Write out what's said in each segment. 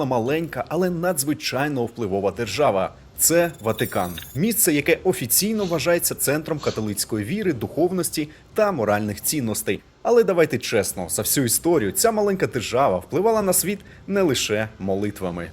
Вона маленька, але надзвичайно впливова держава. Це Ватикан, місце, яке офіційно вважається центром католицької віри, духовності та моральних цінностей. Але давайте чесно, за всю історію ця маленька держава впливала на світ не лише молитвами.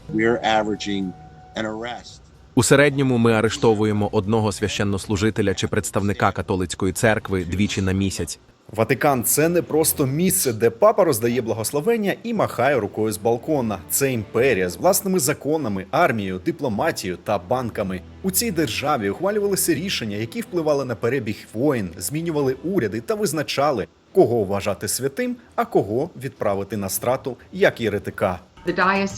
У середньому ми арештовуємо одного священнослужителя чи представника католицької церкви двічі на місяць. Ватикан це не просто місце, де папа роздає благословення і махає рукою з балкона. Це імперія з власними законами, армією, дипломатією та банками. У цій державі ухвалювалися рішення, які впливали на перебіг воїн, змінювали уряди та визначали, кого вважати святим, а кого відправити на страту як єретика.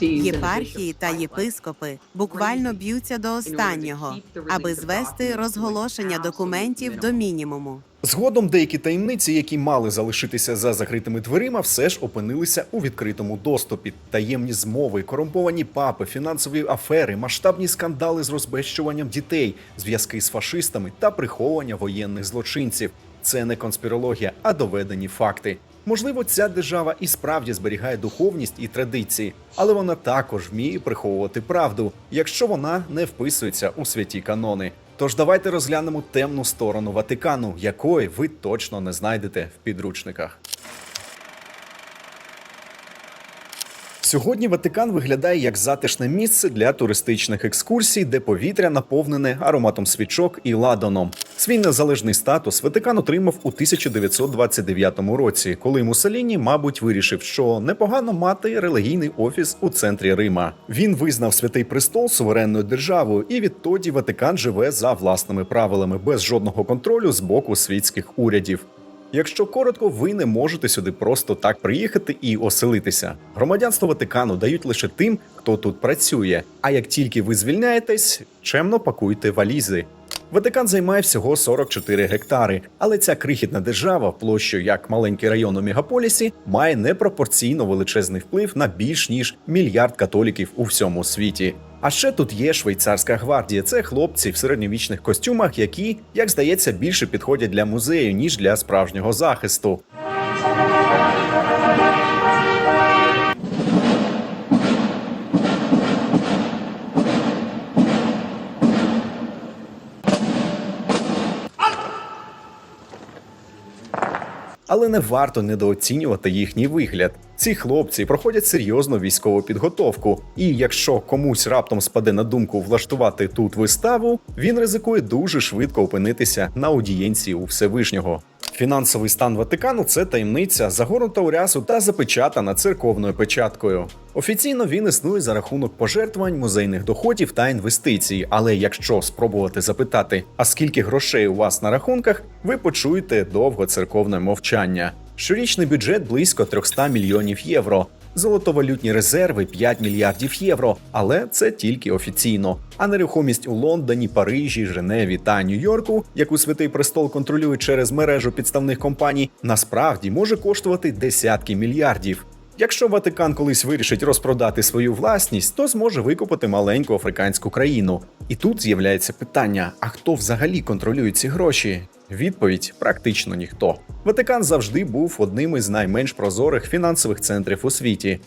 Єпархії та єпископи буквально б'ються до останнього, аби звести розголошення документів до мінімуму. Згодом деякі таємниці, які мали залишитися за закритими дверима, все ж опинилися у відкритому доступі. Таємні змови, корумповані папи, фінансові афери, масштабні скандали з розбещуванням дітей, зв'язки з фашистами та приховування воєнних злочинців. Це не конспірологія, а доведені факти. Можливо, ця держава і справді зберігає духовність і традиції, але вона також вміє приховувати правду, якщо вона не вписується у святі канони. Тож давайте розглянемо темну сторону Ватикану, якої ви точно не знайдете в підручниках. Сьогодні Ватикан виглядає як затишне місце для туристичних екскурсій, де повітря наповнене ароматом свічок і ладаном. Свій незалежний статус Ватикан отримав у 1929 році, коли Муссоліні, мабуть, вирішив, що непогано мати релігійний офіс у центрі Рима. Він визнав святий престол суверенною державою, і відтоді Ватикан живе за власними правилами, без жодного контролю з боку світських урядів. Якщо коротко, ви не можете сюди просто так приїхати і оселитися. Громадянство Ватикану дають лише тим, хто тут працює. А як тільки ви звільняєтесь, чемно пакуйте валізи. Ватикан займає всього 44 гектари, але ця крихітна держава, площею як маленький район у мегаполісі, має непропорційно величезний вплив на більш ніж мільярд католіків у всьому світі. А ще тут є швейцарська гвардія. Це хлопці в середньовічних костюмах, які, як здається, більше підходять для музею ніж для справжнього захисту. Але не варто недооцінювати їхній вигляд. Ці хлопці проходять серйозну військову підготовку, і якщо комусь раптом спаде на думку влаштувати тут виставу, він ризикує дуже швидко опинитися на аудієнції у Всевишнього. Фінансовий стан Ватикану це таємниця, загорнута у рясу та запечатана церковною печаткою. Офіційно він існує за рахунок пожертвувань, музейних доходів та інвестицій. Але якщо спробувати запитати, а скільки грошей у вас на рахунках, ви почуєте довго церковне мовчання. Щорічний бюджет близько 300 мільйонів євро. Золотовалютні резерви 5 мільярдів євро, але це тільки офіційно. А нерухомість у Лондоні, Парижі, Женеві та Нью-Йорку, яку Святий Престол контролює через мережу підставних компаній, насправді може коштувати десятки мільярдів. Якщо Ватикан колись вирішить розпродати свою власність, то зможе викупити маленьку африканську країну. І тут з'являється питання: а хто взагалі контролює ці гроші? Відповідь практично ніхто. Ватикан завжди був одним із найменш прозорих фінансових центрів у світі.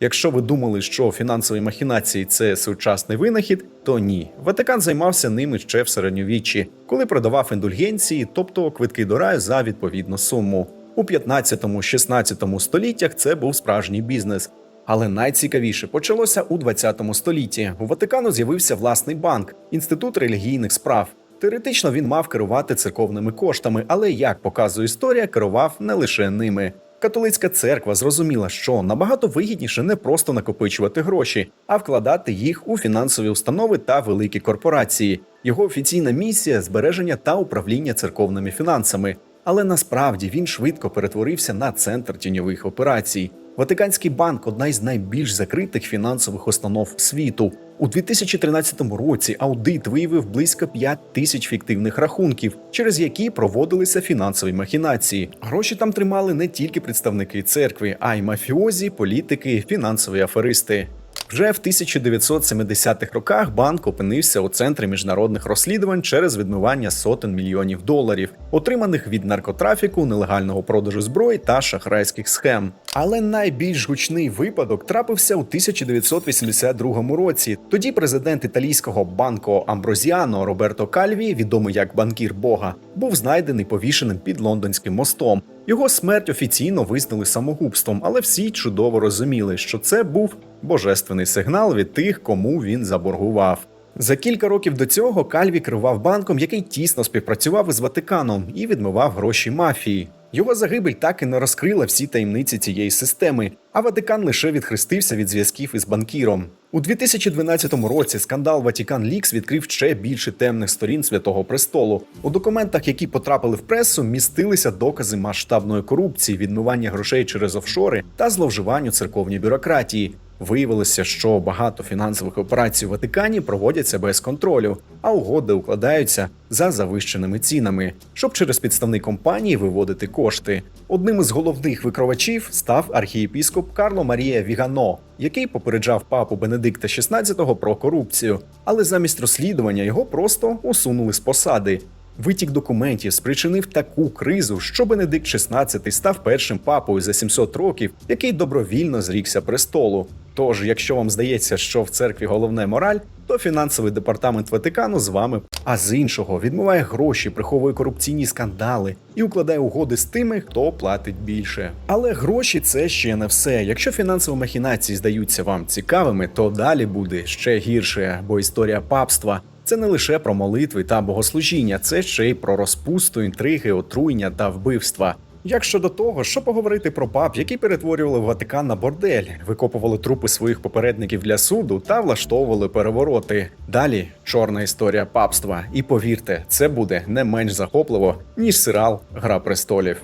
Якщо ви думали, що фінансові махінації це сучасний винахід, то ні. Ватикан займався ними ще в середньовіччі, коли продавав індульгенції, тобто квитки до раю за відповідну суму. У 15-16 століттях це був справжній бізнес. Але найцікавіше почалося у 20 столітті. У Ватикану з'явився власний банк інститут релігійних справ. Теоретично він мав керувати церковними коштами, але як показує історія, керував не лише ними. Католицька церква зрозуміла, що набагато вигідніше не просто накопичувати гроші, а вкладати їх у фінансові установи та великі корпорації. Його офіційна місія збереження та управління церковними фінансами. Але насправді він швидко перетворився на центр тіньових операцій. Ватиканський банк одна із найбільш закритих фінансових установ світу. У 2013 році аудит виявив близько 5 тисяч фіктивних рахунків, через які проводилися фінансові махінації. Гроші там тримали не тільки представники церкви, а й мафіозі, політики, фінансові аферисти. Вже в 1970-х роках банк опинився у центрі міжнародних розслідувань через відмивання сотень мільйонів доларів, отриманих від наркотрафіку, нелегального продажу зброї та шахрайських схем. Але найбільш гучний випадок трапився у 1982 році. Тоді президент італійського банко Амброзіано Роберто Кальві, відомий як банкір Бога, був знайдений повішеним під лондонським мостом. Його смерть офіційно визнали самогубством, але всі чудово розуміли, що це був божественний сигнал від тих, кому він заборгував. За кілька років до цього Кальві керував банком, який тісно співпрацював із Ватиканом і відмивав гроші мафії. Його загибель так і не розкрила всі таємниці цієї системи, а Ватикан лише відхрестився від зв'язків із банкіром. У 2012 році скандал Ватікан Лікс відкрив ще більше темних сторін Святого Престолу. У документах, які потрапили в пресу, містилися докази масштабної корупції, відмивання грошей через офшори та зловживань церковній бюрократії. Виявилося, що багато фінансових операцій у Ватикані проводяться без контролю, а угоди укладаються за завищеними цінами, щоб через підставні компанії виводити кошти. Одним із головних викривачів став архієпіскоп Карло Марія Вігано, який попереджав папу Бенедикта XVI про корупцію, але замість розслідування його просто усунули з посади. Витік документів спричинив таку кризу, що Бенедикт XVI став першим папою за 700 років, який добровільно зрікся престолу. Тож, якщо вам здається, що в церкві головне мораль, то фінансовий департамент Ватикану з вами, а з іншого відмиває гроші, приховує корупційні скандали і укладає угоди з тими, хто платить більше. Але гроші це ще не все. Якщо фінансові махінації здаються вам цікавими, то далі буде ще гірше, бо історія папства. Це не лише про молитви та богослужіння, це ще й про розпусту, інтриги, отруєння та вбивства. Як щодо того, що поговорити про пап, які перетворювали Ватикан на бордель, викопували трупи своїх попередників для суду та влаштовували перевороти. Далі чорна історія папства. І повірте, це буде не менш захопливо ніж серіал Гра престолів.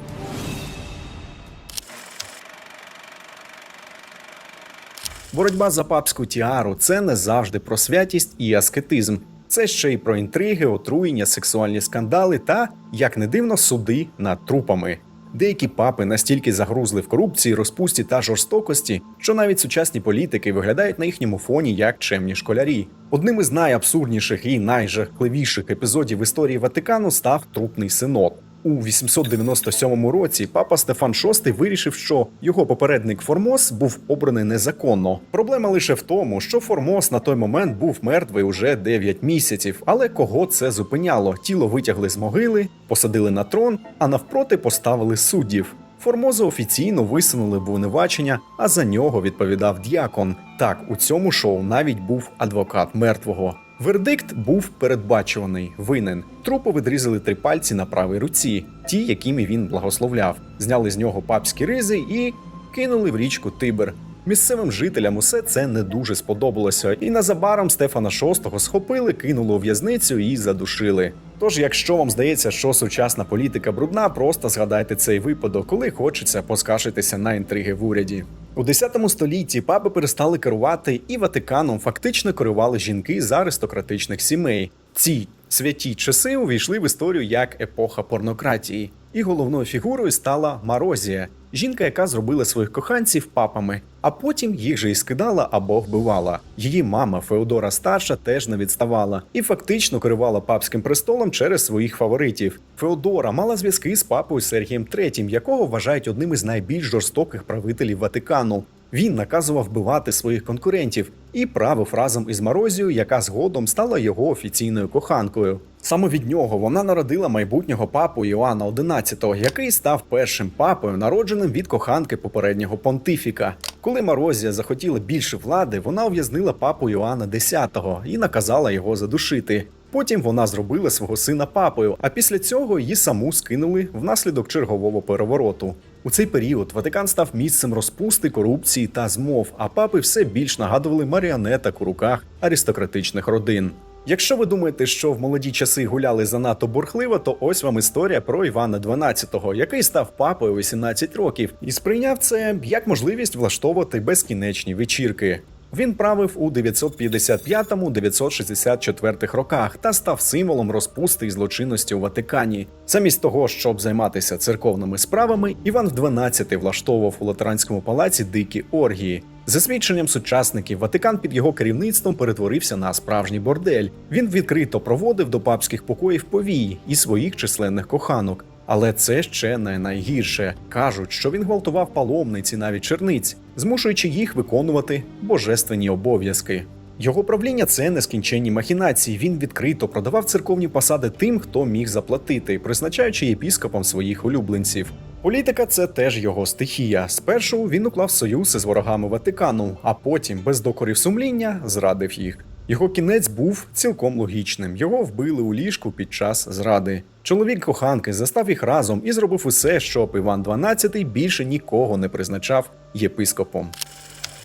Боротьба за папську тіару це не завжди про святість і аскетизм. Це ще й про інтриги, отруєння, сексуальні скандали та, як не дивно, суди над трупами. Деякі папи настільки загрузли в корупції, розпусті та жорстокості, що навіть сучасні політики виглядають на їхньому фоні як чемні школярі. Одним із найабсурдніших і найжахливіших епізодів історії Ватикану став трупний синод. У 897 році папа Стефан VI вирішив, що його попередник Формос був обраний незаконно. Проблема лише в тому, що Формос на той момент був мертвий уже 9 місяців. Але кого це зупиняло? Тіло витягли з могили, посадили на трон, а навпроти поставили суддів. Формоза офіційно висунули обвинувачення, а за нього відповідав діакон. Так, у цьому шоу навіть був адвокат мертвого. Вердикт був передбачуваний, винен. Трупу відрізали три пальці на правій руці, ті, якими він благословляв. Зняли з нього папські ризи і кинули в річку Тибер. Місцевим жителям усе це не дуже сподобалося, і незабаром Стефана VI схопили, кинули у в'язницю і задушили. Тож, якщо вам здається, що сучасна політика брудна, просто згадайте цей випадок, коли хочеться поскаржитися на інтриги в уряді. У 10 столітті папи перестали керувати, і Ватиканом фактично керували жінки з аристократичних сімей. Ці святі часи увійшли в історію як епоха порнократії, і головною фігурою стала Марозія, жінка, яка зробила своїх коханців папами, а потім їх же і скидала або вбивала. Її мама Феодора старша теж не відставала і фактично керувала папським престолом через своїх фаворитів. Феодора мала зв'язки з папою Сергієм III, якого вважають одним із найбільш жорстоких правителів Ватикану. Він наказував вбивати своїх конкурентів і правив разом із Марозією, яка згодом стала його офіційною коханкою. Саме від нього вона народила майбутнього папу Іоанна XI, який став першим папою, народженим від коханки попереднього понтифіка. Коли Марозія захотіла більше влади, вона ув'язнила папу Іоанна X і наказала його задушити. Потім вона зробила свого сина папою, а після цього її саму скинули внаслідок чергового перевороту. У цей період Ватикан став місцем розпусти, корупції та змов, а папи все більш нагадували маріонеток у руках аристократичних родин. Якщо ви думаєте, що в молоді часи гуляли занадто бурхливо, то ось вам історія про Івана XII, який став папою у 18 років і сприйняв це як можливість влаштовувати безкінечні вечірки. Він правив у 955-964 роках та став символом розпусти і злочинності у Ватикані. Замість того, щоб займатися церковними справами, Іван XII влаштовував у латеранському палаці дикі оргії. За свідченням сучасників, Ватикан під його керівництвом перетворився на справжній бордель. Він відкрито проводив до папських покоїв повії і своїх численних коханок. Але це ще не найгірше. кажуть, що він гвалтував паломниці навіть черниць, змушуючи їх виконувати божественні обов'язки. Його правління це нескінченні махінації. Він відкрито продавав церковні посади тим, хто міг заплатити, призначаючи єпіскопам своїх улюбленців. Політика це теж його стихія. Спершу він уклав союз із ворогами Ватикану, а потім, без докорів сумління, зрадив їх. Його кінець був цілком логічним. Його вбили у ліжку під час зради. Чоловік коханки застав їх разом і зробив усе, щоб Іван XII більше нікого не призначав єпископом.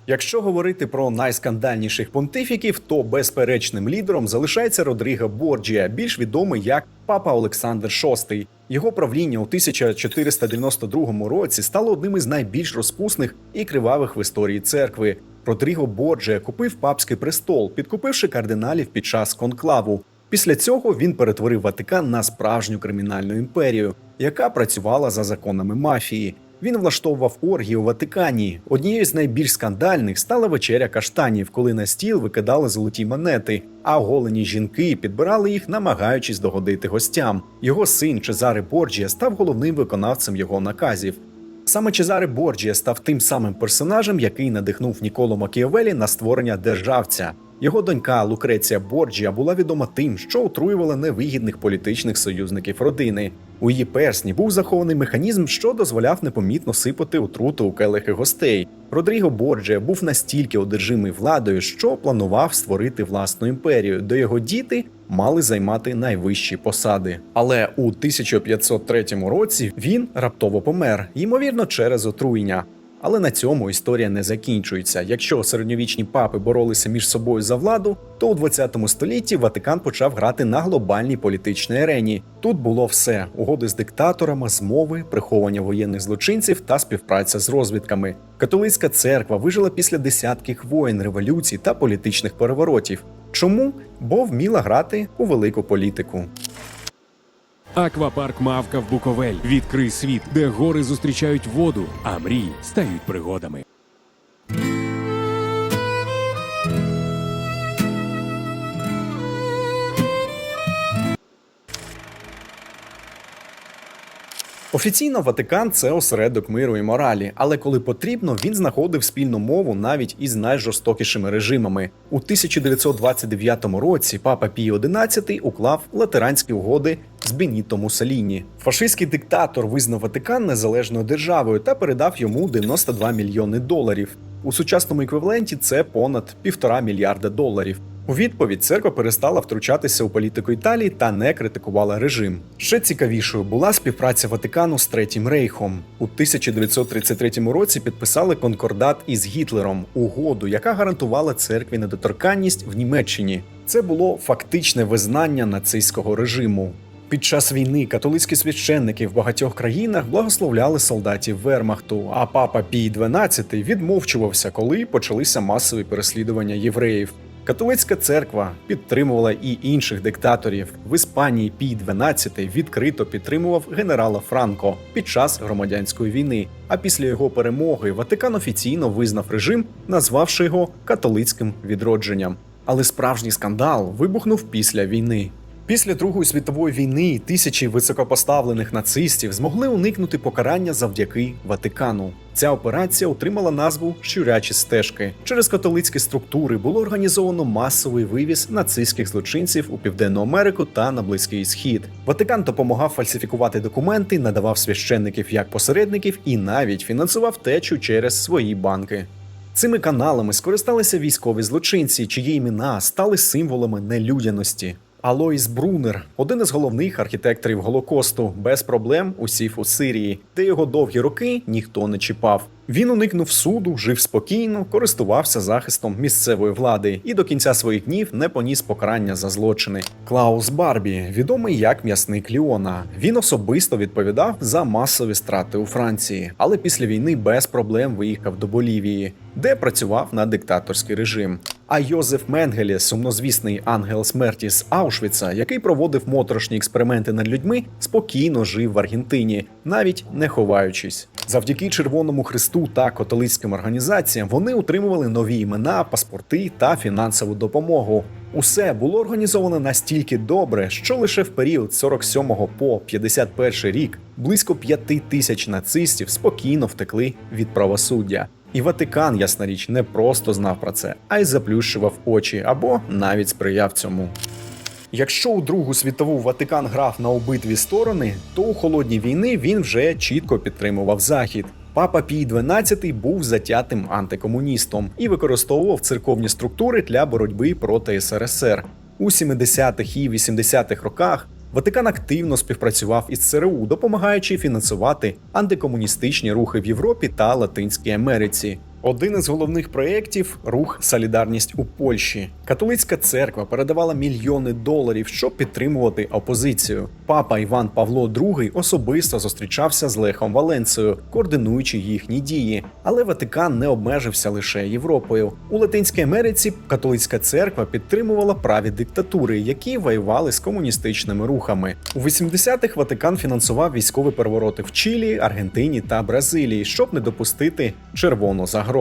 Якщо говорити про найскандальніших понтифіків, то безперечним лідером залишається Родріго Борджія, більш відомий як Папа Олександр VI. Його правління у 1492 році стало одним із найбільш розпусних і кривавих в історії церкви. Родріго Борджія купив папський престол, підкупивши кардиналів під час конклаву. Після цього він перетворив Ватикан на справжню кримінальну імперію, яка працювала за законами мафії. Він влаштовував оргії у Ватикані. Однією з найбільш скандальних стала вечеря каштанів, коли на стіл викидали золоті монети, а голені жінки підбирали їх, намагаючись догодити гостям. Його син Чезаре Борджія став головним виконавцем його наказів. Саме Чезаре Борджія став тим самим персонажем, який надихнув Ніколо Макіавелі на створення державця. Його донька Лукреція Борджія була відома тим, що отруювала невигідних політичних союзників родини. У її персні був захований механізм, що дозволяв непомітно сипати отруту у келихи гостей. Родріго Борджія був настільки одержимий владою, що планував створити власну імперію, де його діти мали займати найвищі посади. Але у 1503 році він раптово помер, ймовірно, через отруєння. Але на цьому історія не закінчується. Якщо середньовічні папи боролися між собою за владу, то у 20 столітті Ватикан почав грати на глобальній політичній арені. Тут було все: угоди з диктаторами, змови, приховання воєнних злочинців та співпраця з розвідками. Католицька церква вижила після десятків воєн, революцій та політичних переворотів. Чому? Бо вміла грати у велику політику. Аквапарк Мавка в Буковель. Відкрий світ, де гори зустрічають воду, а мрії стають пригодами. Офіційно Ватикан це осередок миру і моралі, але коли потрібно, він знаходив спільну мову навіть із найжорстокішими режимами. У 1929 році папа Пій XI уклав латеранські угоди з Беніто Муссоліні. Фашистський диктатор визнав Ватикан незалежною державою та передав йому 92 мільйони доларів. У сучасному еквіваленті це понад півтора мільярда доларів. У відповідь церква перестала втручатися у політику Італії та не критикувала режим. Ще цікавішою була співпраця Ватикану з Третім Рейхом. У 1933 році підписали конкордат із Гітлером, угоду, яка гарантувала церкві недоторканність в Німеччині. Це було фактичне визнання нацистського режиму. Під час війни католицькі священники в багатьох країнах благословляли солдатів Вермахту, а папа Пій XII відмовчувався, коли почалися масові переслідування євреїв. Католицька церква підтримувала і інших диктаторів. В Іспанії Пій 12 відкрито підтримував генерала Франко під час громадянської війни. А після його перемоги Ватикан офіційно визнав режим, назвавши його католицьким відродженням. Але справжній скандал вибухнув після війни. Після Другої світової війни тисячі високопоставлених нацистів змогли уникнути покарання завдяки Ватикану. Ця операція отримала назву Щурячі стежки. Через католицькі структури було організовано масовий вивіз нацистських злочинців у Південну Америку та на Близький Схід. Ватикан допомагав фальсифікувати документи, надавав священників як посередників і навіть фінансував течу через свої банки. Цими каналами скористалися військові злочинці, чиї імена стали символами нелюдяності. Алоїс Брунер, один із головних архітекторів Голокосту, без проблем усів у Сирії, де його довгі роки ніхто не чіпав. Він уникнув суду, жив спокійно, користувався захистом місцевої влади і до кінця своїх днів не поніс покарання за злочини. Клаус Барбі, відомий як м'ясник Ліона. Він особисто відповідав за масові страти у Франції, але після війни без проблем виїхав до Болівії, де працював на диктаторський режим. А Йозеф Менгелє, сумнозвісний ангел смерті з Аушвіца, який проводив моторошні експерименти над людьми, спокійно жив в Аргентині, навіть не ховаючись. Завдяки Червоному Христу та католицьким організаціям вони отримували нові імена, паспорти та фінансову допомогу. Усе було організовано настільки добре, що лише в період з 47 по 51 рік близько п'яти тисяч нацистів спокійно втекли від правосуддя. І Ватикан, ясна річ, не просто знав про це, а й заплющував очі або навіть сприяв цьому. Якщо у Другу світову Ватикан грав на обидві сторони, то у холодній війни він вже чітко підтримував Захід. Папа Пій XII був затятим антикомуністом і використовував церковні структури для боротьби проти СРСР. У 70-х і 80-х роках Ватикан активно співпрацював із ЦРУ, допомагаючи фінансувати антикомуністичні рухи в Європі та Латинській Америці. Один із головних проєктів рух Солідарність у Польщі. Католицька церква передавала мільйони доларів, щоб підтримувати опозицію. Папа Іван Павло II особисто зустрічався з Лехом Валенцією, координуючи їхні дії. Але Ватикан не обмежився лише Європою. У Латинській Америці католицька церква підтримувала праві диктатури, які воювали з комуністичними рухами. У 80-х Ватикан фінансував військові перевороти в Чилі, Аргентині та Бразилії, щоб не допустити червону загрозу.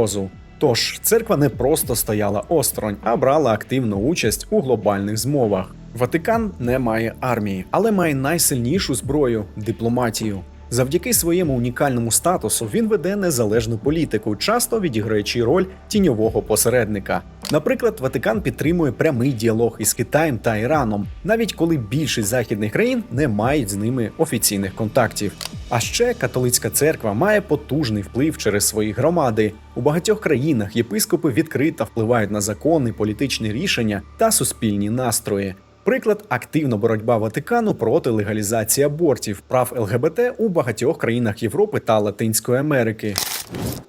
Тож церква не просто стояла осторонь, а брала активну участь у глобальних змовах. Ватикан не має армії, але має найсильнішу зброю дипломатію. Завдяки своєму унікальному статусу він веде незалежну політику, часто відіграючи роль тіньового посередника. Наприклад, Ватикан підтримує прямий діалог із Китаєм та Іраном, навіть коли більшість західних країн не мають з ними офіційних контактів. А ще католицька церква має потужний вплив через свої громади. У багатьох країнах єпископи відкрито впливають на закони, політичні рішення та суспільні настрої. Приклад активна боротьба Ватикану проти легалізації абортів, прав ЛГБТ у багатьох країнах Європи та Латинської Америки.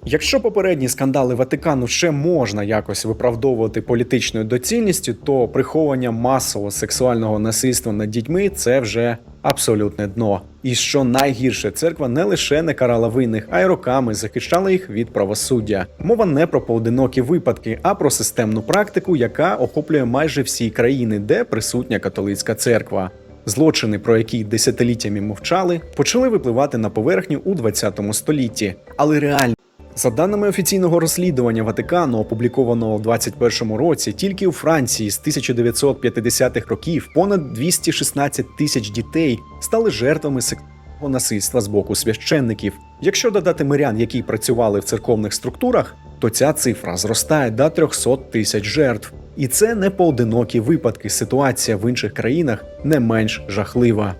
Якщо попередні скандали Ватикану ще можна якось виправдовувати політичною доцільністю, то приховання масового сексуального насильства над дітьми це вже абсолютне дно. І що найгірше, церква не лише не карала винних, а й роками захищала їх від правосуддя. Мова не про поодинокі випадки, а про системну практику, яка охоплює майже всі країни, де присутня католицька церква. Злочини, про які десятиліттями мовчали, почали випливати на поверхню у 20 столітті, але реально. За даними офіційного розслідування Ватикану, опублікованого у 2021 році, тільки у Франції з 1950-х років понад 216 тисяч дітей стали жертвами сексуального насильства з боку священників. Якщо додати мирян, які працювали в церковних структурах, то ця цифра зростає до 300 тисяч жертв. І це не поодинокі випадки. Ситуація в інших країнах не менш жахлива.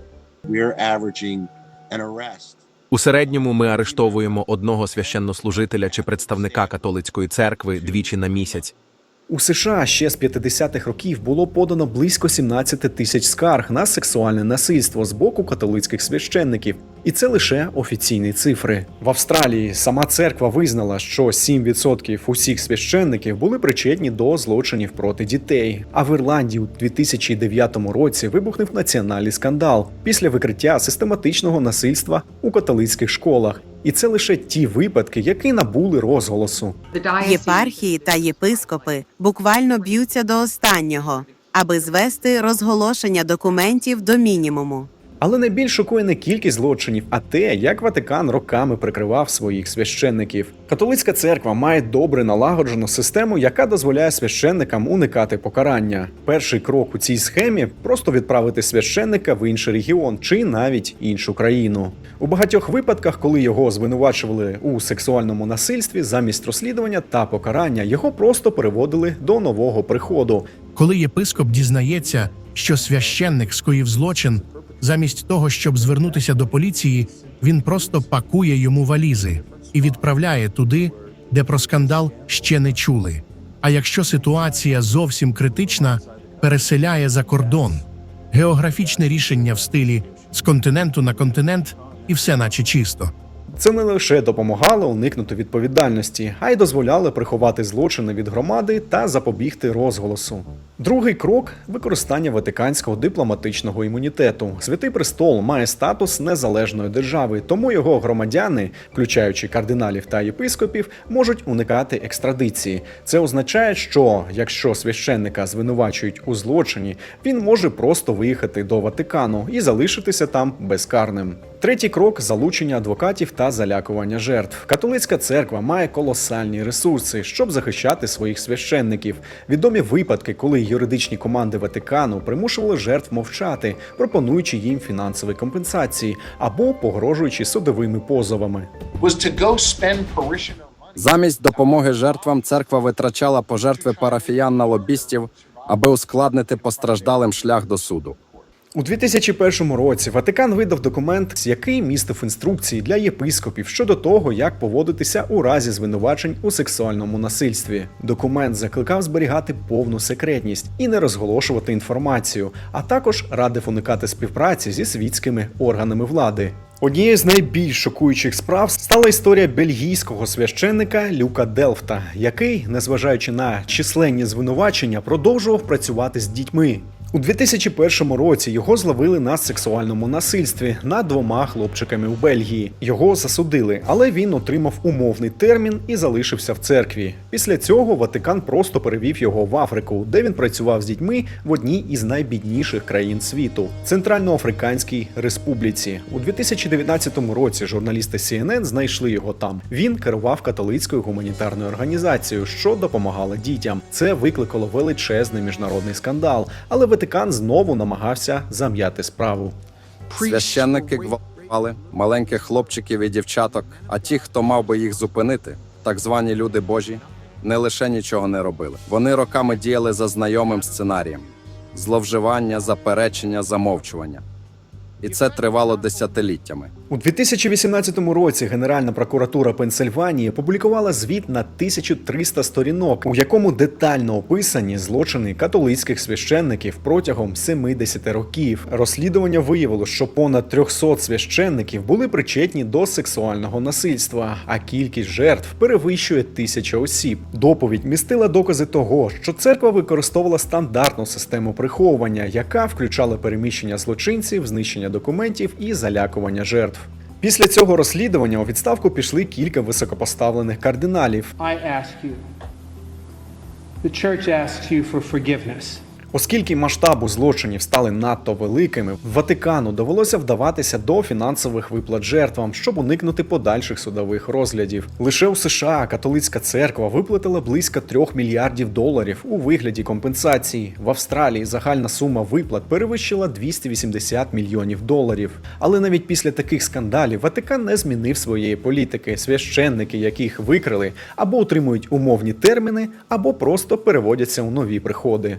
We're averaging an arrest У середньому ми арештовуємо одного священнослужителя чи представника католицької церкви двічі на місяць. У США ще з 50-х років було подано близько 17 тисяч скарг на сексуальне насильство з боку католицьких священників, і це лише офіційні цифри. В Австралії сама церква визнала, що 7% усіх священників були причетні до злочинів проти дітей. А в Ірландії у 2009 році вибухнув національний скандал після викриття систематичного насильства у католицьких школах. І це лише ті випадки, які набули розголосу. Єпархії та єпископи буквально б'ються до останнього, аби звести розголошення документів до мінімуму. Але найбільш шокує не кількість злочинів, а те, як Ватикан роками прикривав своїх священників. Католицька церква має добре налагоджену систему, яка дозволяє священникам уникати покарання. Перший крок у цій схемі просто відправити священника в інший регіон чи навіть іншу країну. У багатьох випадках, коли його звинувачували у сексуальному насильстві, замість розслідування та покарання його просто переводили до нового приходу, Коли єпископ дізнається, що священник скоїв злочин, замість того, щоб звернутися до поліції, він просто пакує йому валізи і відправляє туди, де про скандал ще не чули. А якщо ситуація зовсім критична, переселяє за кордон. Географічне рішення в стилі з континенту на континент, і все наче чисто. Це не лише допомагало уникнути відповідальності, а й дозволяло приховати злочини від громади та запобігти розголосу. Другий крок використання Ватиканського дипломатичного імунітету. Святий престол має статус незалежної держави, тому його громадяни, включаючи кардиналів та єпископів, можуть уникати екстрадиції. Це означає, що якщо священника звинувачують у злочині, він може просто виїхати до Ватикану і залишитися там безкарним. Третій крок залучення адвокатів та залякування жертв. Католицька церква має колосальні ресурси, щоб захищати своїх священників. Відомі випадки, коли юридичні команди Ватикану примушували жертв мовчати, пропонуючи їм фінансові компенсації або погрожуючи судовими позовами. Замість допомоги жертвам церква витрачала пожертви парафіян на лобістів, аби ускладнити постраждалим шлях до суду. У 2001 році Ватикан видав документ, який містив інструкції для єпископів щодо того, як поводитися у разі звинувачень у сексуальному насильстві. Документ закликав зберігати повну секретність і не розголошувати інформацію, а також радив уникати співпраці зі світськими органами влади. Однією з найбільш шокуючих справ стала історія бельгійського священника Люка Делфта, який, незважаючи на численні звинувачення, продовжував працювати з дітьми. У 2001 році його зловили на сексуальному насильстві над двома хлопчиками у Бельгії. Його засудили, але він отримав умовний термін і залишився в церкві. Після цього Ватикан просто перевів його в Африку, де він працював з дітьми в одній із найбідніших країн світу Центральноафриканській Республіці. У 2019 році журналісти CNN знайшли його там. Він керував католицькою гуманітарною організацією, що допомагала дітям. Це викликало величезний міжнародний скандал, але Ватикан знову намагався зам'яти справу. Священники гвалтували маленьких хлопчиків і дівчаток, а ті, хто мав би їх зупинити, так звані люди Божі, не лише нічого не робили. Вони роками діяли за знайомим сценарієм: зловживання, заперечення, замовчування. І це тривало десятиліттями. У 2018 році Генеральна прокуратура Пенсильванії опублікувала звіт на 1300 сторінок, у якому детально описані злочини католицьких священників протягом 70 років. Розслідування виявило, що понад 300 священників були причетні до сексуального насильства, а кількість жертв перевищує тисяча осіб. Доповідь містила докази того, що церква використовувала стандартну систему приховування, яка включала переміщення злочинців, знищення документів і залякування жертв. Після цього розслідування у відставку пішли кілька високопоставлених кардиналів. I ask you, the church asks you for forgiveness. Оскільки масштабу злочинів стали надто великими, Ватикану довелося вдаватися до фінансових виплат жертвам, щоб уникнути подальших судових розглядів. Лише у США католицька церква виплатила близько 3 мільярдів доларів у вигляді компенсації. В Австралії загальна сума виплат перевищила 280 мільйонів доларів. Але навіть після таких скандалів Ватикан не змінив своєї політики. Священники, яких викрили, або отримують умовні терміни, або просто переводяться у нові приходи.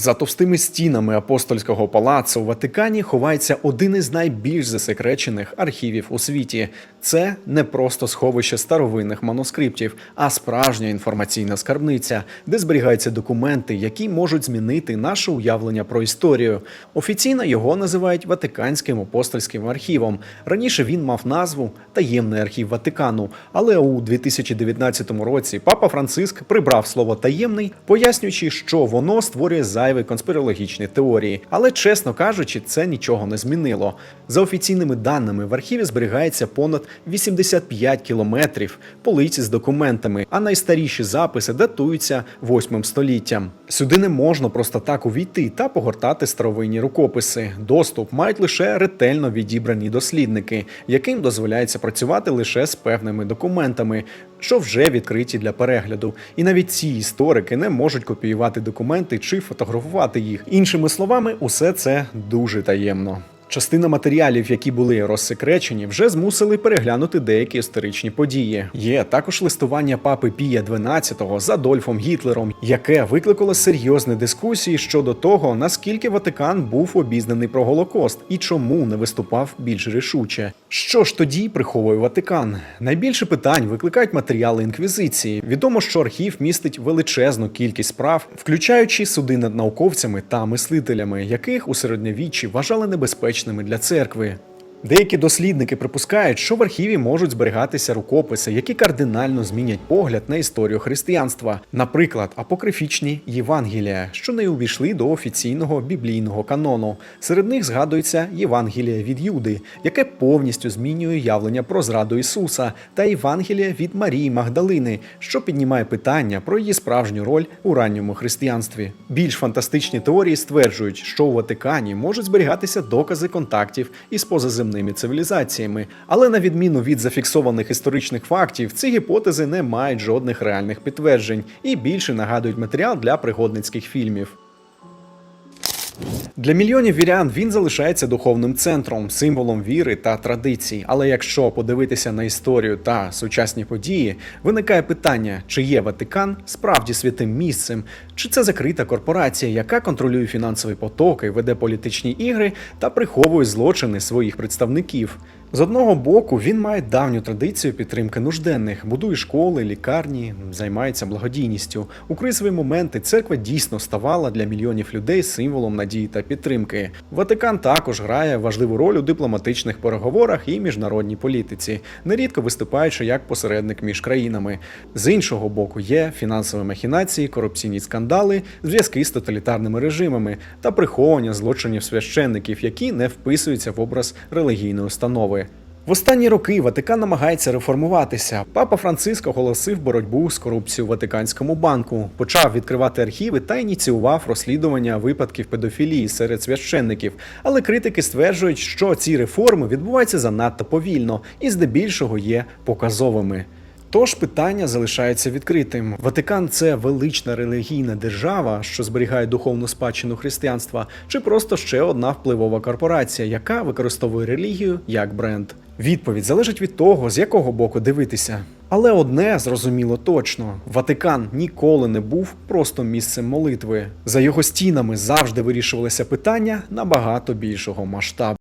За товстими стінами апостольського палацу в Ватикані ховається один із найбільш засекречених архівів у світі. Це не просто сховище старовинних манускриптів, а справжня інформаційна скарбниця, де зберігаються документи, які можуть змінити наше уявлення про історію. Офіційно його називають Ватиканським апостольським архівом. Раніше він мав назву Таємний архів Ватикану, але у 2019 році папа Франциск прибрав слово таємний, пояснюючи, що воно створює зайві конспірологічні теорії. Але чесно кажучи, це нічого не змінило. За офіційними даними в архіві зберігається понад 85 кілометрів полиці з документами, а найстаріші записи датуються 8 століттям. Сюди не можна просто так увійти та погортати старовинні рукописи. Доступ мають лише ретельно відібрані дослідники, яким дозволяється працювати лише з певними документами, що вже відкриті для перегляду. І навіть ці історики не можуть копіювати документи чи фотографувати їх. Іншими словами, усе це дуже таємно. Частина матеріалів, які були розсекречені, вже змусили переглянути деякі історичні події. Є також листування папи Пія XII з Адольфом Гітлером, яке викликало серйозні дискусії щодо того, наскільки Ватикан був обізнаний про Голокост і чому не виступав більш рішуче. Що ж тоді приховує Ватикан? Найбільше питань викликають матеріали інквізиції. Відомо, що архів містить величезну кількість справ, включаючи суди над науковцями та мислителями, яких у середньовіччі вважали небезпечними для церкви. Деякі дослідники припускають, що в архіві можуть зберігатися рукописи, які кардинально змінять погляд на історію християнства, наприклад, апокрифічні Євангелія, що не увійшли до офіційного біблійного канону. Серед них згадується Євангеліє від Юди, яке повністю змінює явлення про зраду Ісуса, та Євангеліє від Марії Магдалини, що піднімає питання про її справжню роль у ранньому християнстві. Більш фантастичні теорії стверджують, що у Ватикані можуть зберігатися докази контактів із позаземними цивілізаціями, але на відміну від зафіксованих історичних фактів, ці гіпотези не мають жодних реальних підтверджень і більше нагадують матеріал для пригодницьких фільмів. Для мільйонів вірян він залишається духовним центром, символом віри та традицій. Але якщо подивитися на історію та сучасні події, виникає питання, чи є Ватикан справді святим місцем, чи це закрита корпорація, яка контролює фінансові потоки, веде політичні ігри та приховує злочини своїх представників. З одного боку, він має давню традицію підтримки нужденних, будує школи, лікарні, займається благодійністю. У кризові моменти церква дійсно ставала для мільйонів людей символом надії та підтримки. Ватикан також грає важливу роль у дипломатичних переговорах і міжнародній політиці, нерідко виступаючи як посередник між країнами. З іншого боку, є фінансові махінації, корупційні скандали, зв'язки з тоталітарними режимами та приховування злочинів священників, які не вписуються в образ релігійної установи. В останні роки Ватикан намагається реформуватися. Папа Франциск оголосив боротьбу з корупцією в Ватиканському банку, почав відкривати архіви та ініціював розслідування випадків педофілії серед священників. Але критики стверджують, що ці реформи відбуваються занадто повільно і здебільшого є показовими. Тож питання залишається відкритим. Ватикан це велична релігійна держава, що зберігає духовну спадщину християнства, чи просто ще одна впливова корпорація, яка використовує релігію як бренд. Відповідь залежить від того, з якого боку дивитися. Але одне зрозуміло точно: Ватикан ніколи не був просто місцем молитви. За його стінами завжди вирішувалися питання набагато більшого масштабу.